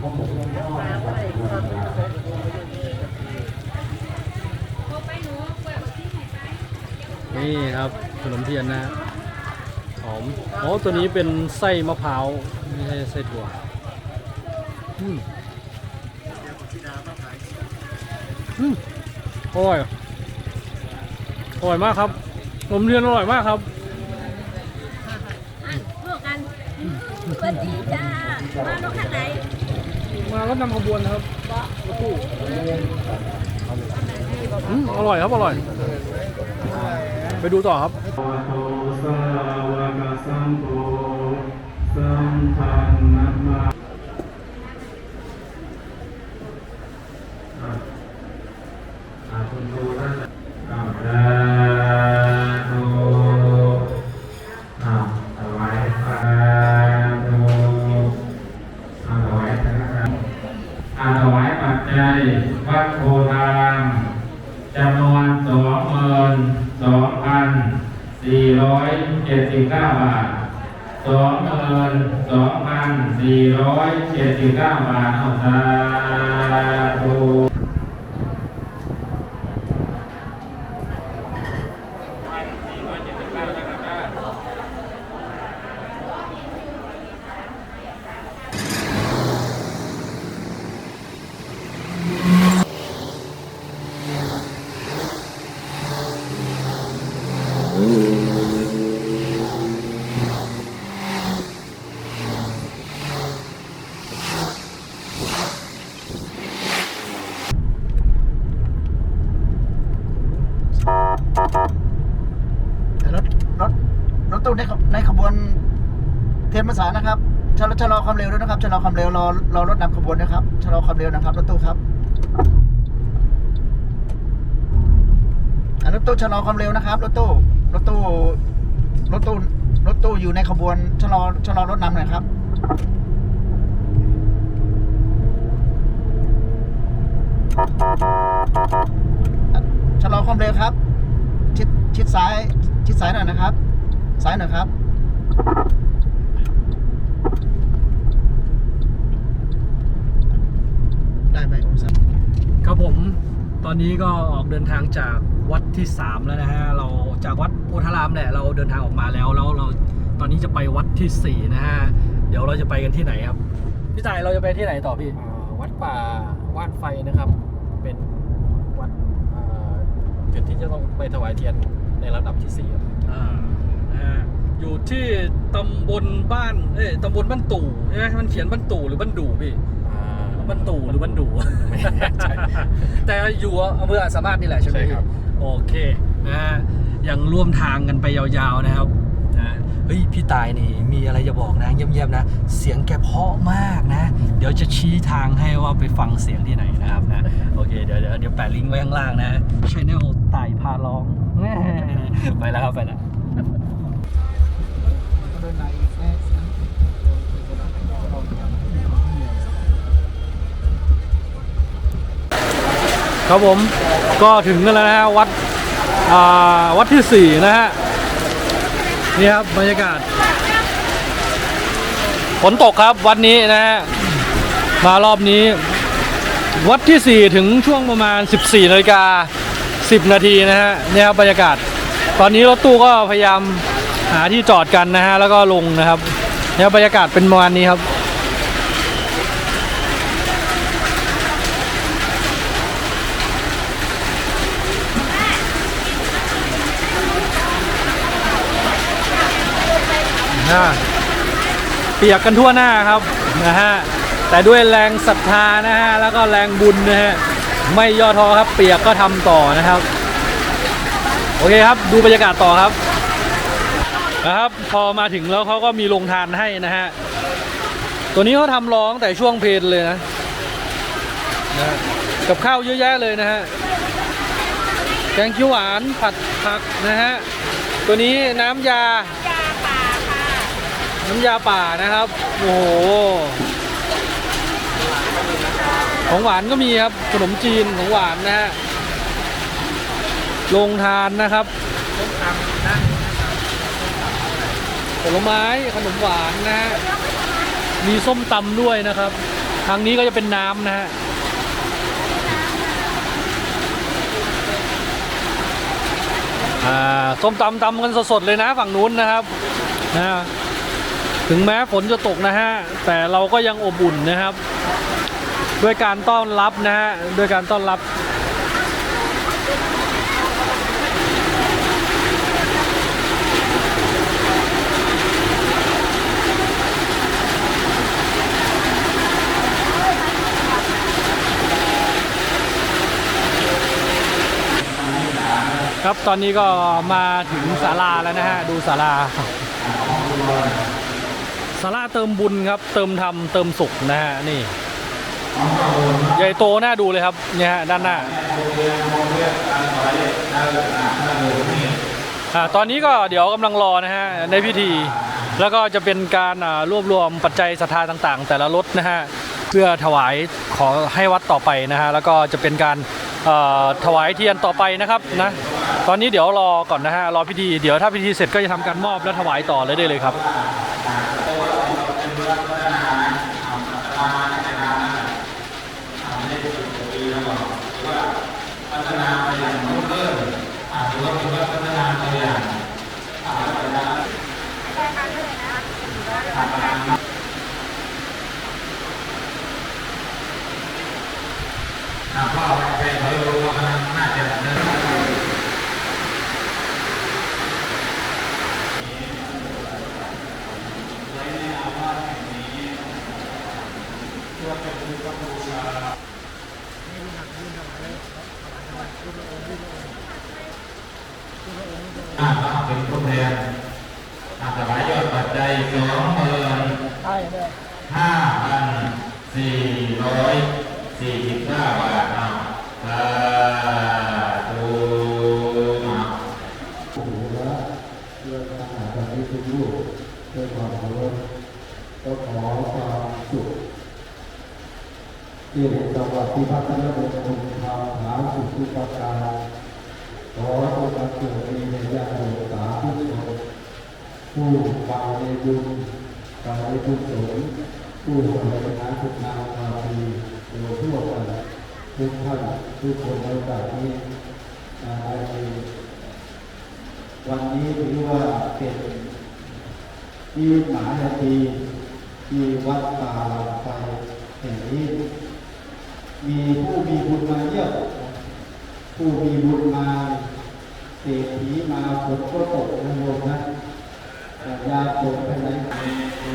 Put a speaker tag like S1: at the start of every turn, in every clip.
S1: นี่ครับขนมเทียนนะฮะหอมอ๋อตัวนี้เป็นไส้มะพร้าวไม่ใช่ไส้ถั่วอืมอืมอร่อยอร่อยมากครับขนมเทียนอร่อยมากครับ
S2: อะพวกกันสวัสดีจ้ามารถคันไหน
S1: มาแล้วนำขบวนนะครับอืมอร่อยครับ อร่อย ไปดูต่อครับ
S3: โตสาวกสัมโฆสัมพันนัมมาอะอะคุณครูท่าน ร้อยเจ็ดสิบเก้าบาทเอาสาธุ
S4: รถรถรถตู้ในในขบวนเทียนภาษานะครับชะลอชะลอความเร็วด้วยนะครับชะลอความเร็วรอรอรถนำขบวนนะครับชะลอความเร็วนะครับรถตู้ครับรถตู้ชะลอความเร็วนะครับรถตู้รถตู้รถตู้รถตู้อยู่ในขบวนชะลอชะลอรถนำหน่อยครับชะลอความเร็วครับ ชิดชิดซ้าย ชิดซ้ายหน่อยนะครับ ซ้ายหน่อยครับ ได้ไหมองศา
S1: ครับผม ตอนนี้ก็ออกเดินทางจากวัดที่ 3 แล้วนะฮะ เราจากวัดโพธารามแหละ เราเดินทางออกมาแล้ว แล้วเราตอนนี้จะไปวัดที่ 4 นะฮะ เดี๋ยวเราจะไปกันที่ไหนครับ พี่ต่ายเราจะไปที่ไหนต่อพี่
S5: อ่าวัดป่าว่านไฟนะครับ เป็นวัดอ่าจุดที่จะต้องไปถวายเทียน ในระดับที่สี่ครับ
S1: อ่านะฮะอยู่ที่ตำบลบ้าน เอ้ยตำบลบ้านตู่ใช่ไหมมันเขียนบ้านตู่หรือบ้านดูพี่
S5: อ่า
S1: บ้านตู่หรือบ้านดู
S5: ไม่แน่ใจ
S1: แต่อยู่อำเภออาจสามารถนี่แหละใช่ไหม
S5: ใช่
S1: พี่
S5: ครับ
S1: โอเคนะฮะยังร่วมทางกันไปยาวๆนะครับนะเฮ้ยพี่ตายนี่มีอะไรจะบอกนะเยี่ยมๆนะ เสียงแกเพราะมากนะ เดี๋ยวจะชี้ทางให้ว่าไปฟังเสียงที่ไหนนะครับนะโอเคเดี๋ยวเดี๋ยวเดี๋ยวแปะลิงก์ไว้ข้างล่างนะชแนลตายพาร้องแม่ ไปแล้วครับไปแล้วครับผมก็ถึงกันแล้วนะฮะวัดวัดที่สี่นะฮะนี่ครับบรรยากาศฝนตกครับวัดนี้นะฮะมารอบนี้ วัดที่ 4 ถึงช่วงประมาณ 14นาฬิกา 10 นาทีนะฮะเนี่ยครับบรรยากาศ ตอนนี้รถตู้ก็พยายามหาที่จอดกันนะฮะแล้วก็ลงนะครับเนี่ยบรรยากาศเป็นประมาณนี้ครับเปียกกันทั่วหน้าครับนะฮะแต่ด้วยแรงศรัทธานะฮะแล้วก็แรงบุญนะฮะ ไม่ย่อท้อครับ เปียกก็ทำต่อนะครับ โอเคครับ ดูบรรยากาศต่อครับนะครับ พอมาถึงแล้วเขาก็มีโรงทานให้นะฮะตัวนี้เขาทำร้องแต่ช่วงเพลนเลยนะนะฮะกับข้าวเยอะแยะเลยนะฮะแกงเขียวหวานผัดผักนะฮะตัวนี้น้ำยาน้ำยาป่านะครับโอ้โห ของหวานก็มีครับขนมจีนของหวานนะฮะโรงทานนะครับผลไม้ขนมหวานนะฮะมีส้มตำด้วยนะครับทางนี้ก็จะเป็นน้ำนะฮะอ่าส้มตำตำกันสดๆเลยนะฝั่งนู้นนะครับนะฮะถึงแม้ฝนจะตกนะฮะแต่เราก็ยังอบอุ่นนะครับ ด้วยการต้อนรับนะฮะด้วยการต้อนรับครับตอนนี้ก็มาถึงศาลาแล้วนะฮะดูศาลาศาลาเติมบุญครับ เติมธรรมเติมสุขนะฮะนี่ ใหญ่โตน่าดูเลยครับเนี่ยฮะด้านหน้าอ่าตอนนี้ก็เดี๋ยวกำลังรอนะฮะในพิธี แล้วก็จะเป็นการรวบรวมปัจจัยศรัทธาต่างๆ แต่ละรถนะฮะเพื่อถวายขอให้วัดต่อไปนะฮะแล้วก็จะเป็นการอ่อถวายเทียนต่อไปนะครับนะตอนนี้เดี๋ยวรอก่อนนะฮะรอพิธีเดี๋ยวถ้าพิธีเสร็จก็จะทำการมอบและถวายต่อเลยได้เลยครับ
S3: สองหมื่นห้าพันสี่ร้อย สี่สิบเก้าบาทเอาสาธุเอา
S6: เรื่องการหาการที่ทุกลูกด้วยความเคารพก็ขอความสุขที่ในจังหวัดที่พัฒนาบนคุณธรรมหาสุขทุกประการขอจงบังเกิดมีในญาติโยมสาธุชนผู้ฟังในบุญฟังในบุญสงฆ์ผู้บริหารทุกนามความดีโดยทั่วกัน ทุกท่านทุกคนในโอกาสนี้อ่าในวันนี้ถือว่าเป็นที่มานาทีที่วัดป่าลำไฟแห่งนี้ มีผู้มีบุญมาเยี่ยมผู้มีบุญมาเศรษฐีมาฝนก็ตกนะโยมนะยาฝนเป็นไร
S3: ญาติโย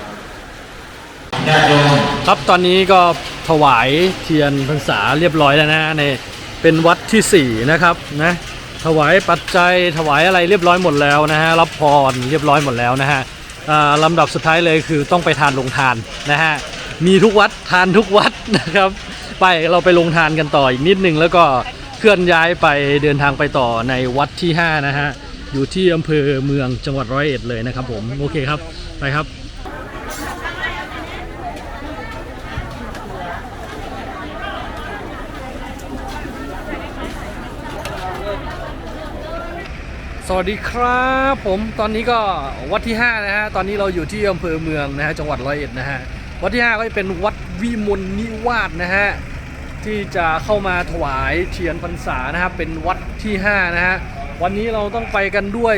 S3: ม
S1: ครับตอนนี้ก็ถวายเทียนพรรษาเรียบร้อยแล้วนะในเป็นวัดที่ 4 นะครับนะถวายปัจจัยถวายอะไรเรียบร้อยหมดแล้วนะฮะรับพรเรียบร้อยหมดแล้วนะฮะอ่าลำดับสุดท้ายเลยคือต้องไปทานลงทานนะฮะมีทุกวัดทานทุกวัดนะครับ ไปเราไปลงทานกันต่ออีกนิดนึงแล้วก็เคลื่อนย้ายไปเดินทางไปต่อในวัดที่ 5 นะฮะอยู่ที่อำเภอเมืองจังหวัดร้อยเอ็ดเลยนะครับผมโอเคครับไปครับ วัสดีครับผมตอนนี้ก็วัดที่ 5 นะฮะ ตอนนี้เราอยู่ที่อำเภอเมืองนะฮะจังหวัดร้อยเอ็ดนะฮะ วัดที่ 5 ก็จะเป็นวัดวิมลนิวาสนะฮะ ที่จะเข้ามาถวายเทียนพรรษานะครับเป็นวัดที่ 5 นะฮะ วันนี้เราต้องไปกันด้วย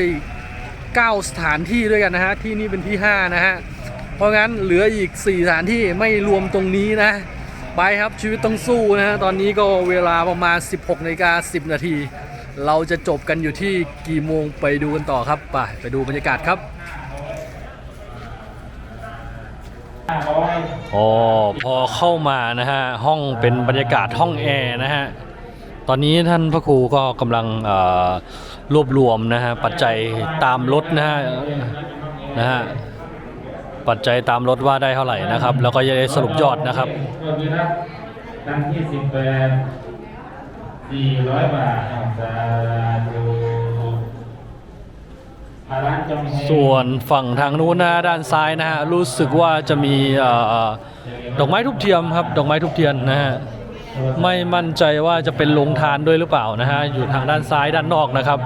S1: 9 สถานที่ด้วยกันนะฮะ ที่นี่เป็นที่ 5 นะฮะ เพราะงั้นเหลืออีก 4 สถานที่ไม่รวมตรงนี้นะ ไปครับชีวิตต้องสู้นะฮะตอนนี้ก็เวลาประมาณ 16นาฬิกา10 นาที เราจะจบกันอยู่ที่กี่โมงไปดูกันต่อครับไปไปดูบรรยากาศครับอ๋อพอเข้ามานะฮะห้องเป็นบรรยากาศห้องแอร์นะฮะตอนนี้ท่านพระครูก็กำลังเอ่อรวบรวมนะฮะปัจจัยตามรถนะฮะนะฮะปัจจัยตามรถว่าได้เท่าไหร่นะครับ แล้วก็จะได้สรุปยอดนะครับ
S3: ก็มีรับดังที่สิบแปดสี่ร้อยบาทเอาสาธุ
S1: ส่วนฝั่งทางนู้นนะด้านซ้ายนะฮะรู้สึกว่าจะมีออดอกไม้ทุบเทียมครับดอกไม้ทุบเทียนนะฮะไม่มั่นใจว่าจะเป็นลงทานด้วยหรือเปล่านะฮะอยู่ทางด้านซ้ายด้านนอกนะครับ